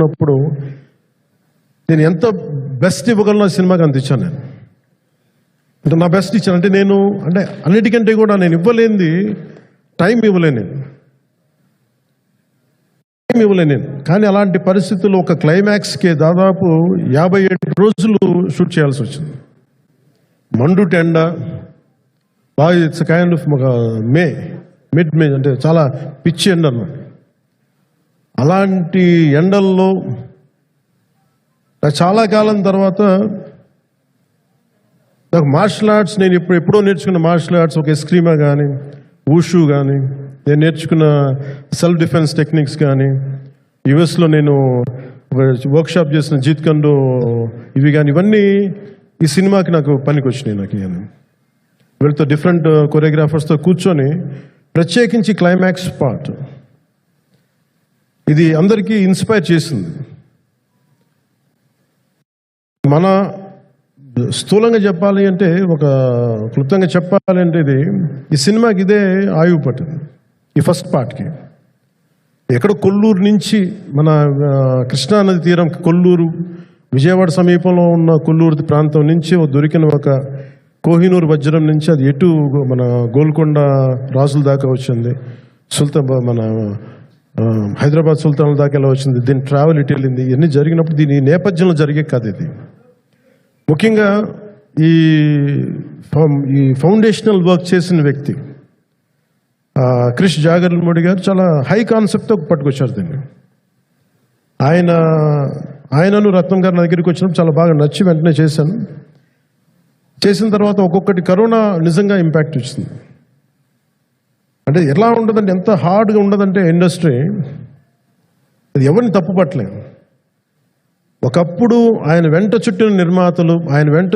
ఉన్నప్పుడు నేను ఎంత బెస్ట్ ఇవ్వగలను సినిమాకి అందించాను నేను. అంటే నా బెస్ట్ ఇచ్చాను. అంటే నేను అంటే అన్నిటికంటే కూడా నేను ఇవ్వలేనిది టైం ఇవ్వలేను నేను. టైం ఇవ్వలేను నేను. కానీ అలాంటి పరిస్థితుల్లో ఒక క్లైమాక్స్కి దాదాపు యాభై ఏడు రోజులు షూట్ చేయాల్సి వచ్చింది. మండు టెండ బాగా it's kind of May mid May అంటే చాలా పిచ్చి ఎండ అన్నమాట. అలాంటి ఎండల్లో చాలా కాలం తర్వాత నాకు మార్షల్ ఆర్ట్స్ నేను ఇప్పుడు ఎప్పుడో నేర్చుకున్న మార్షల్ ఆర్ట్స్ ఒక ఎస్క్రీమా కానీ ఊషు కానీ నేను నేర్చుకున్న సెల్ఫ్ డిఫెన్స్ టెక్నిక్స్ కానీ యుఎస్లో నేను వర్క్షాప్ చేసిన జీత్ కండో ఇవి కానీ ఇవన్నీ ఈ సినిమాకి నాకు పనికి వచ్చినాయి నాకు ఇవన్నీ వీళ్ళతో డిఫరెంట్ కొరియోగ్రాఫర్స్తో కూర్చొని ప్రత్యేకించి క్లైమాక్స్ పార్ట్ ఇది అందరికీ ఇన్స్పైర్ చేసింది. మన స్థూలంగా చెప్పాలి అంటే ఒక క్లుప్తంగా చెప్పాలి అంటే ఇది ఈ సినిమాకి ఇదే ఆయువు పట్టింది. ఈ ఫస్ట్ పార్ట్కి. ఎక్కడ కొల్లూరు నుంచి మన కృష్ణానది తీరం కొల్లూరు విజయవాడ సమీపంలో ఉన్న కొల్లూరు ప్రాంతం నుంచి దొరికిన ఒక కోహినూరు వజ్రం నుంచి అది ఎటు మన గోల్కొండ రాజుల దాకా వచ్చింది. సుల్తాన్ మన హైదరాబాద్ సుల్తాన్ దాకా ఎలా వచ్చింది? దీని ట్రావెల్ ఇటు వెళ్ళింది ఇవన్నీ జరిగినప్పుడు దీని నేపథ్యంలో జరిగే కథ ఇది. ముఖ్యంగా ఈ ఫౌ- ఈ ఫౌండేషనల్ వర్క్ చేసిన వ్యక్తి క్రిష్ జాగర్లమూడి గారు చాలా హై కాన్సెప్ట్తో పట్టుకొచ్చారు దీన్ని. ఆయన ఆయనను రత్నం గారి నా దగ్గరికి వచ్చినప్పుడు చాలా బాగా నచ్చి వెంటనే చేశాను. చేసిన తర్వాత ఒక్కొక్కటి కరోనా నిజంగా ఇంపాక్ట్ వచ్చింది అంటే ఎలా ఉండదంటే ఎంత హార్డ్గా ఉండదంటే ఇండస్ట్రీ అది ఎవరిని తప్పు పట్టలేదు ఒకప్పుడు ఆయన వెంట చుట్టిన నిర్మాతలు ఆయన వెంట